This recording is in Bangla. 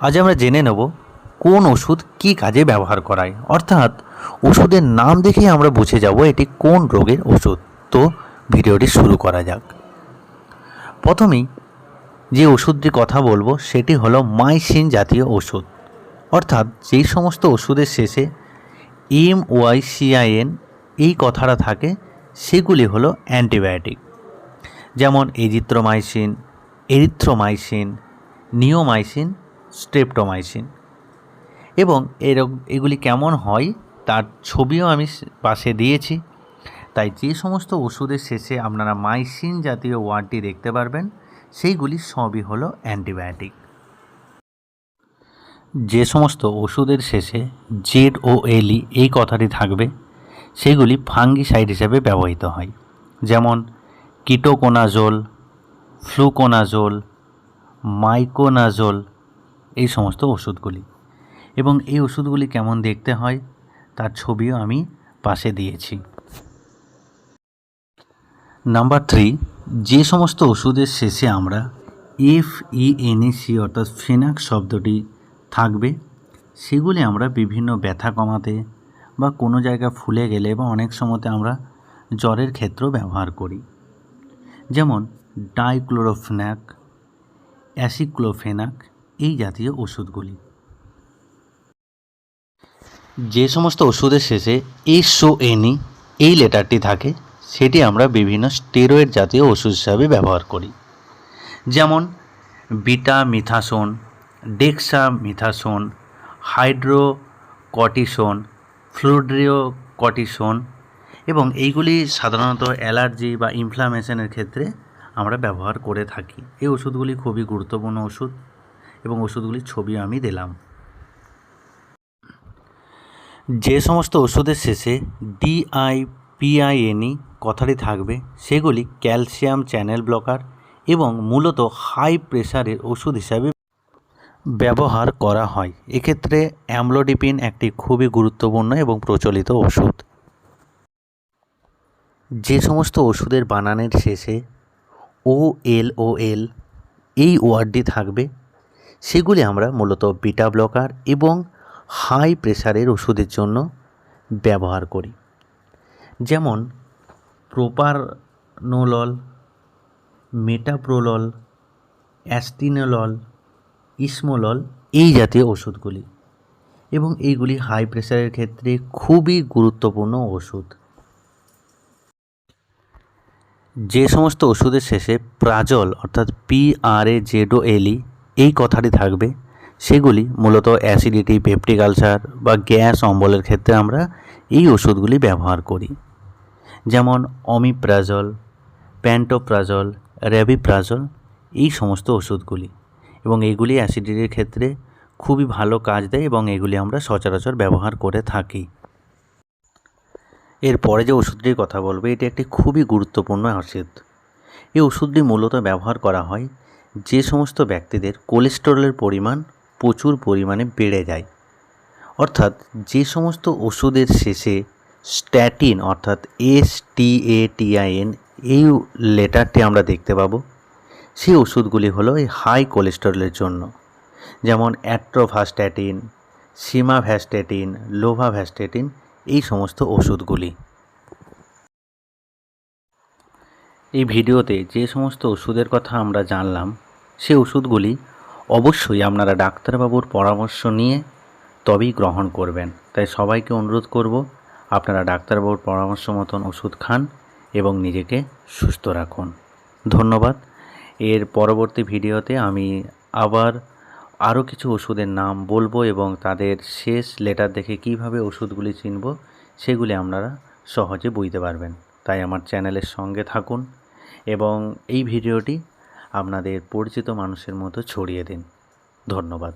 আজ আমরা জেনে নেব কোন ওষুধ কী কাজে ব্যবহার করায়। অর্থাৎ ওষুধের নাম দেখেই আমরা বুঝে যাব এটি কোন রোগের ওষুধ। তো ভিডিওটি শুরু করা যাক। প্রথমেই যে ওষুধটির কথা বলব সেটি হলো মাইসিন জাতীয় ওষুধ। অর্থাৎ যেই সমস্ত ওষুধের শেষে এম ওয়াই সিআইএন এই কথাটা থাকে, সেগুলি হলো অ্যান্টিবায়োটিক। যেমন এজিথ্রোমাইসিন, এরিথ্রোমাইসিন, নিওমাইসিন স্ট্রেপ্টোমাইসিন এবং এরকম এগুলি কেমন হয় তার ছবিও আমি পাশে দিয়েছি। তাই যে সমস্ত ওষুধের শেষে আপনারা মাইসিন জাতীয় ওয়ার্ডটি দেখতে পারবেন, সেইগুলি সবই হলো অ্যান্টিবায়োটিক। যে সমস্ত ওষুধের শেষে জেড ও এলই এই কথাটি থাকবে, সেগুলি ফাঙ্গিসাইড হিসেবে ব্যবহৃত হয়। যেমন কিটোকোনাজোল, ফ্লুকোনাজোল, মাইকোনাজোল এই সমস্ত ওষুধগুলি। এবং এই ওষুধগুলি কেমন দেখতে হয়, তার ছবিও আমি পাশে দিয়েছি। নাম্বার থ্রি, যে সমস্ত ওষুধের শেষে আমরা এফ ই এনএসি অর্থাৎ ফেনাক শব্দটি থাকবে, সেগুলি আমরা বিভিন্ন ব্যথা কমাতে বা কোনো জায়গা ফুলে গেলে বা অনেক সময়তে আমরা জ্বরের ক্ষেত্রেও ব্যবহার করি। যেমন ডাইক্লোরোফেনাক, অ্যাসিক্লোফেনাক এই জাতীয় ওষুধগুলি। যে সমস্ত ওষুধের শেষে এসও এনি এই লেটারটি থাকে, সেটি আমরা বিভিন্ন স্টেরয়েড জাতীয় ওষুধ হিসাবে ব্যবহার করি। যেমন বিটা মিথাসোন ডেক্সা মিথাসোন হাইড্রোকটিসোন ফ্লুড্রিওকটিসোন এবং এইগুলি সাধারণত অ্যালার্জি বা ইনফ্লামেশনের ক্ষেত্রে আমরা ব্যবহার করে থাকি। এই ওষুধগুলি খুবই গুরুত্বপূর্ণ ওষুধ। এবং ওষুধগুলির ছবি আমি দিলাম। যে সমস্ত ওষুধের শেষে ডিআই পিআইএনই কথাটি থাকবে, সেগুলি ক্যালসিয়াম চ্যানেল ব্লকার এবং মূলত হাই প্রেশারের ওষুধ হিসাবে ব্যবহার করা হয়। এক্ষেত্রে অ্যামলোডিপিন একটি খুবই গুরুত্বপূর্ণ এবং প্রচলিত ওষুধ। যে সমস্ত ওষুধের বানানের শেষে ও এল ও এল এই ওয়ার্ডটি থাকবে সেগুলি আমরা মূলত বিটা ব্লকার এবং হাই প্রেশারের ওষুধের জন্য ব্যবহার করি। যেমন প্রোপারনোলল, মেটাপ্রোলল, অ্যাস্টিনোলল, ইসমোলল এই জাতীয় ওষুধগুলি এবং এইগুলি হাই প্রেশারের ক্ষেত্রে খুবই গুরুত্বপূর্ণ ওষুধ। যে সমস্ত ওষুধের শেষে প্রাজল অর্থাৎ পিআরএ জেডো এলই এই কথাটি থাকবে, সেগুলি মূলত অ্যাসিডিটি পেপটিক আলসার বা গ্যাস অম্বলের ক্ষেত্রে আমরা এই ওষুধগুলি ব্যবহার করি। যেমন অমিপ্রাজল প্যান্টোপ্রাজল র্যাবিপ্রাজল এই সমস্ত ওষুধগুলি। এবং এগুলি অ্যাসিডিটির ক্ষেত্রে খুবই ভালো কাজ দেয় এবং এগুলি আমরা সচরাচর ব্যবহার করে থাকি। এরপরে যে ওষুধটির কথা বলব, এটি একটি খুবই গুরুত্বপূর্ণ ওষুধ। এই ওষুধটি মূলত ব্যবহার করা হয় যে সমস্ত ব্যক্তিদের কোলেস্টেরলের পরিমাণ প্রচুর পরিমাণে বেড়ে যায়। অর্থাৎ যে সমস্ত ওষুধের শেষে স্ট্যাটিন অর্থাৎ এস টি এ টিআইএন এই লেটারটি আমরা দেখতে পাবো। সেই ওষুধগুলি হলো এই হাই কোলেস্টেরলের জন্য। যেমন অ্যাট্রোভাস্ট্যাটিন সিমাভ্যাস্ট্যাটিন লোভাভ্যাস্ট্যাটিন এই সমস্ত ওষুধগুলি। এই ভিডিওতে যে সমস্ত ওষুধের কথা আমরা জানলাম সেই ওষুধগুলি অবশ্যই আপনারা ডাক্তারবাবুর পরামর্শ নিয়ে তবেই গ্রহণ করবেন। তাই সবাইকে অনুরোধ করব, আপনারা ডাক্তারবাবুর পরামর্শ মতন ওষুধ খান এবং নিজেকে সুস্থ রাখুন। ধন্যবাদ। এর পরবর্তী ভিডিওতে আমি আবার আরও কিছু ওষুধের নাম বলব এবং তাদের শেষ লেটার দেখে কীভাবে ওষুধগুলি চিনব সেগুলি আপনারা সহজে বুঝতে পারবেন। তাই আমার চ্যানেলের সঙ্গে থাকুন এবং এই ভিডিওটি আপনাদের পরিচিত মানুষের মতো ছড়িয়ে দিন। ধন্যবাদ।